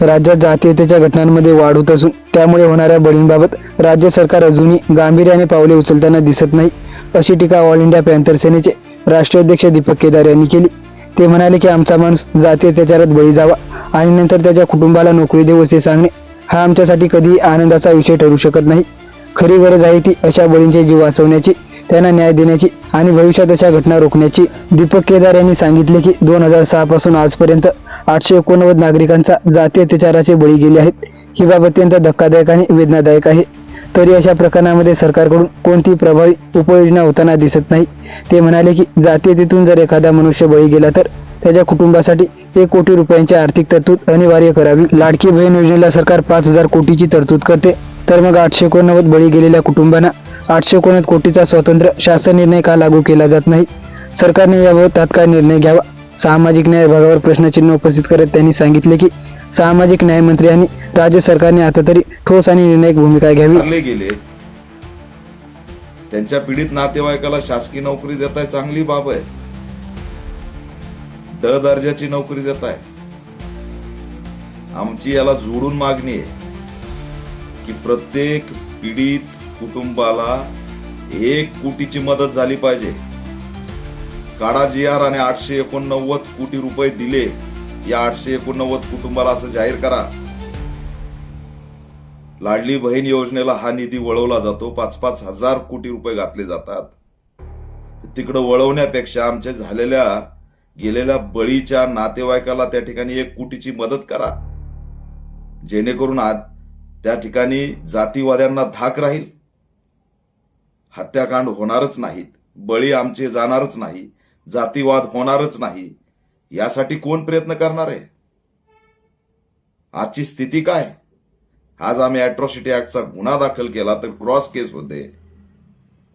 राज्यात जातीयतेच्या घटनांमध्ये वाढ होत असून त्यामुळे होणाऱ्या बळींबाबत राज्य सरकार अजूनही गांभीर्याने पावले उचलताना दिसत नाही अशी टीका ऑल इंडिया पॅन्थर सेनेचे राष्ट्रीय अध्यक्ष दीपक केदार यांनी केली. ते म्हणाले की आमचा माणूस जातीय त्याच्यात बळी जावा आणि नंतर त्याच्या कुटुंबाला नोकरी देऊ असे सांगणे हा आमच्यासाठी कधीही आनंदाचा विषय ठरू शकत नाही. खरी गरज आहे ती अशा बळींचे जीव वाचवण्याची त्यांना न्याय देण्याची आणि भविष्यात अशा घटना रोखण्याची. दीपक केदार यांनी सांगितले की दोन हजार सहा पासून आजपर्यंत आठशे एकोणनव्वद नागरिकांचा जाती अत्याचाराचे बळी गेले आहेत. ही बाब अत्यंत धक्कादायक आणि वेदनादायक आहे. तरी अशा प्रकरणामध्ये सरकारकडून कोणती प्रभावी उपाययोजना होताना दिसत नाही. ते म्हणाले की जातीयतेतून जर एखादा मनुष्य बळी गेला तर त्याच्या कुटुंबासाठी एक कोटी रुपयांची आर्थिक तरतूद अनिवार्य करावी. लाडकी बहीण योजनेला सरकार पाच हजार कोटीची तरतूद करते. तर मग आठशे एकोणनव्वद बळी गेलेल्या कुटुंबांना आठशे एकोणनव्वद कोटीचा स्वतंत्र शासन निर्णय का लागू केला जात नाही? सरकारने याबाबत तात्काळ निर्णय घ्यावा. सामाजिक न्याय विभागावर प्रश्नचिन्ह उपस्थित करत त्यांनी सांगितले की सामाजिक न्याय मंत्री आणि राज्य सरकारने आता तरी ठोस आणि निर्णायक भूमिका घ्यावी. गेले त्यांच्या पीडित नातेवाईकाला शासकीय नोकरी देताय चांगली बाब आहे. ड दर्जाची नोकरी देताय. आमची याला जोडून मागणी आहे की प्रत्येक पीडित कुटुंबाला एक कोटीची मदत झाली पाहिजे. काढा जी आर आणि आठशे एकोणनव्वद कोटी रुपये दिले. या आठशे एकोणनव्वद कुटुंबाला असं जाहीर करा. लाडली बहीण योजनेला हा निधी वळवला जातो. पाच पाच हजार कोटी रुपये घातले जातात. तिकडं वळवण्यापेक्षा आमच्या झालेल्या गेलेल्या बळीच्या नातेवाईकाला त्या ठिकाणी एक कोटीची मदत करा. जेणेकरून आज त्या ठिकाणी जातीवाद्यांना धाक राहील. हत्याकांड होणारच नाहीत. बळी आमचे जाणारच नाही जातीवाद होणारच नाही. यासाठी कोण प्रयत्न करणार आहे? आजची स्थिती काय? आज आम्ही अॅट्रॉसिटी ऍक्टचा गुन्हा दाखल केला तर क्रॉस केस होते.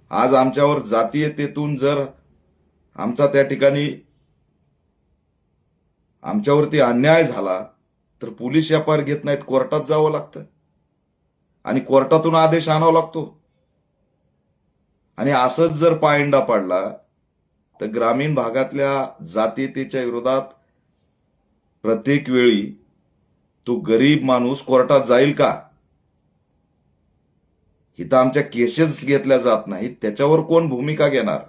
आज आमच्यावर जातीयतेतून जर आमचा त्या ठिकाणी आमच्यावरती अन्याय झाला तर पोलीस व्यापार घेत नाहीत कोर्टात जावं लागतं. आणि कोर्टातून आदेश आणावा लागतो. आणि असंच जर पायंडा पडला तर ग्रामीण भागातल्या जातीयतेच्या विरोधात प्रत्येक वेळी तो गरीब माणूस कोर्टात जाईल का? इथं आमच्या केसेस घेतल्या जात नाहीत. त्याच्यावर कोण भूमिका घेणार?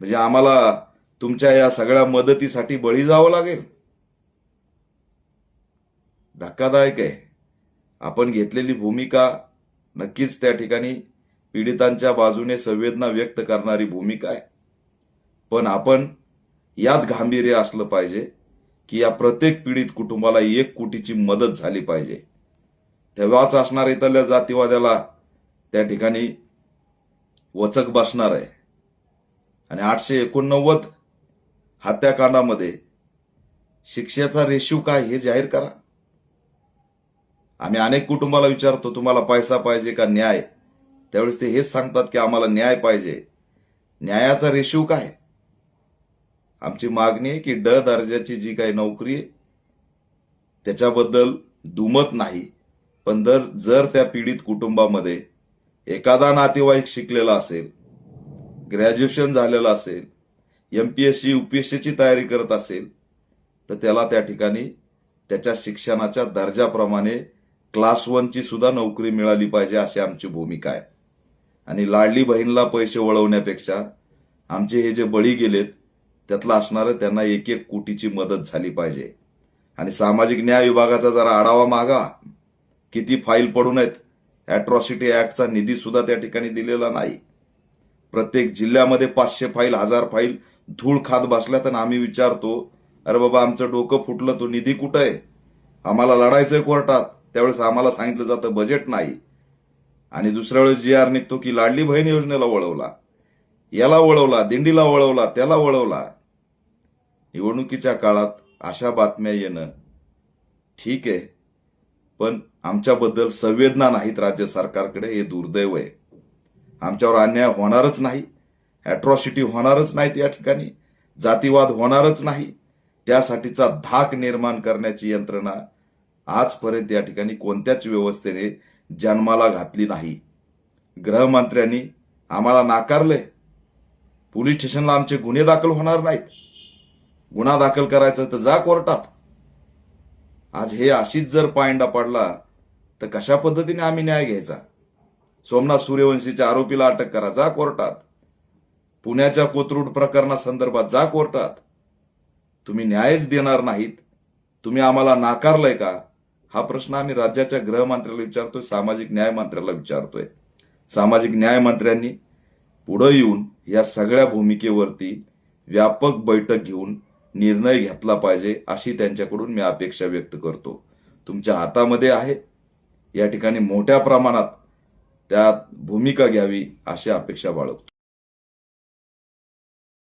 म्हणजे आम्हाला तुमच्या या सगळ्या मदतीसाठी बळी जावं लागेल? धक्कादायक आहे. आपण घेतलेली भूमिका नक्कीच त्या ठिकाणी पीडितांच्या बाजूने संवेदना व्यक्त करणारी भूमिका आहे. पण आपण यात गांभीर्य असलं पाहिजे की या प्रत्येक पीडित कुटुंबाला एक कोटीची मदत झाली पाहिजे. तेव्हाच असणार इथल्या जातीवाद्याला त्या ठिकाणी वचक बसणार आहे. आणि आठशे एकोणनव्वद हत्याकांडामध्ये शिक्षेचा रेशिओ काय हे जाहीर करा. आम्ही अनेक कुटुंबाला विचारतो तुम्हाला पैसा पाहिजे का न्याय? त्यावेळेस ते हेच सांगतात की आम्हाला न्याय पाहिजे. न्यायाचा रेशिव काय? आमची मागणी आहे की ड दर्जाची जी काही नोकरी आहे त्याच्याबद्दल दुमत नाही. पण जर जर त्या पीडित कुटुंबामध्ये एखादा नातेवाईक शिकलेला असेल ग्रॅज्युएशन झालेलं असेल M P S C U P S सीची तयारी करत असेल तर त्याला त्या ठिकाणी त्याच्या शिक्षणाच्या दर्जाप्रमाणे क्लास वनची सुद्धा नोकरी मिळाली पाहिजे अशी आमची भूमिका आहे. आणि लाडली बहीणला पैसे वळवण्यापेक्षा आमचे हे जे बळी गेलेत त्यातलं असणारं त्यांना एक एक कोटीची मदत झाली पाहिजे. आणि सामाजिक न्याय विभागाचा जरा आढावा मागा. किती फाईल पडून आहेत अॅट्रॉसिटी ऍक्टचा निधी सुद्धा त्या ठिकाणी दिलेला नाही. प्रत्येक जिल्ह्यामध्ये पाचशे फाईल हजार फाईल धूळ खात बसल्या तर आम्ही विचारतो अरे बाबा आमचं डोकं फुटलं तो निधी कुठं आहे? आम्हाला लढायचंय कोर्टात. त्यावेळेस आम्हाला सांगितलं जातं बजेट नाही. आणि दुसऱ्या वेळेस जी आर निघतो की लाडली बहीण योजनेला वळवला. याला वळवला दिंडीला वळवला त्याला वळवला. निवडणुकीच्या काळात अशा बातम्या येणं ठीक आहे पण आमच्याबद्दल संवेदना नाहीत राज्य सरकारकडे हे दुर्दैव आहे. आमच्यावर अन्याय होणारच नाही अॅट्रॉसिटी होणारच नाहीत या ठिकाणी जातीवाद होणारच नाही. त्यासाठीचा धाक निर्माण करण्याची यंत्रणा आजपर्यंत या ठिकाणी कोणत्याच व्यवस्थेने जन्माला घातली नाही. गृहमंत्र्यांनी आम्हाला नाकारले पोलीस स्टेशनला आमचे गुन्हे दाखल होणार नाहीत. गुन्हा दाखल करायचं तर जा कोर्टात. आज हे अशीच जर पायंडा पडला तर कशा पद्धतीने आम्ही न्याय घ्यायचा? सोमनाथ सूर्यवंशीच्या आरोपीला अटक करा जा कोर्टात. पुण्याच्या कोथरूड प्रकरणासंदर्भात जा कोर्टात. तुम्ही न्यायच देणार नाहीत. तुम्ही आम्हाला नाकारलंय का? हा प्रश्न आम्ही राज्याच्या गृहमंत्र्याला विचारतोय सामाजिक न्याय मंत्र्याला विचारतोय. सामाजिक न्याय मंत्र्यांनी पुढे येऊन या सगळ्या भूमिकेवरती व्यापक बैठक घेऊन निर्णय घेतला पाहिजे अशी त्यांच्याकडून मी अपेक्षा व्यक्त करतो. तुमच्या हातामध्ये आहे. या ठिकाणी मोठ्या प्रमाणात त्यात भूमिका घ्यावी अशी अपेक्षा बाळगतो.